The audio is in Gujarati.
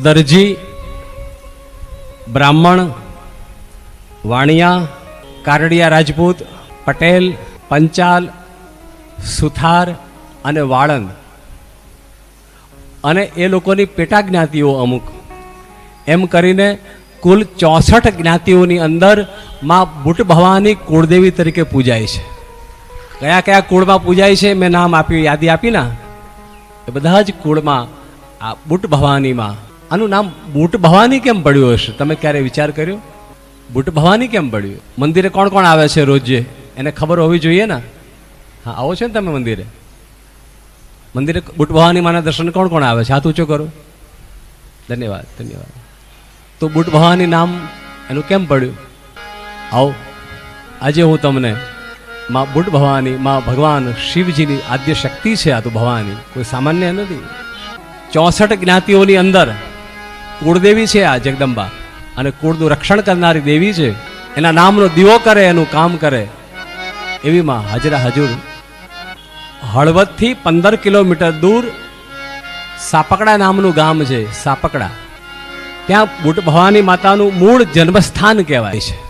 દરજી, બ્રાહ્મણ, વાણિયા, કારડિયા રાજપૂત, પટેલ, પંચાલ, સુથાર અને વાળંદ. અને એ લોકોની પેટા જ્ઞાતિઓ અમુક. એમ કરીને કુલ ચોસઠ જ્ઞાતિઓની અંદરમાં બુટ ભવાની કુળદેવી તરીકે પૂજાય છે. કયા કયા કુળમાં પૂજાય છે, મેં નામ આપ્યું, યાદી આપી ના? એ બધા જ કુળમાં આ બુટ ભવાનીમાં આનું નામ બુટ ભવાની કેમ પડ્યું હશે? તમે ક્યારે વિચાર કર્યો? બુટ ભવાની કેમ પડ્યું? મંદિરે કોણ કોણ આવે છે રોજે? એને ખબર હોવી જોઈએ ને? હા, આવો છો ને તમે મંદિરે? મંદિરે બુટ ભવાની માના દર્શન કોણ કોણ આવે છે? હાથ ઊંચો કરો. ધન્યવાદ ધન્યવાદ. તો બુટ ભવાની નામ એનું કેમ પડ્યું? આવો, આજે હું તમને માં બુટ ભવાની, માં ભગવાન શિવજીની આદ્ય શક્તિ છે આ તો ભવાની. કોઈ સામાન્ય નથી. ચોસઠ જ્ઞાતિઓની અંદર કુળદેવી છે આ જગદંબા. અને કુળનું રક્ષણ કરનારી દેવી છે. એના નામનો દીવો કરે, એનું કામ કરે. એવી માં હાજરા હજુર. હળવદથી પંદર કિલોમીટર દૂર સાપકડા નામનું ગામ છે, સાપકડા. ત્યાં બુટ ભવાની માતાનું મૂળ જન્મસ્થાન કહેવાય છે.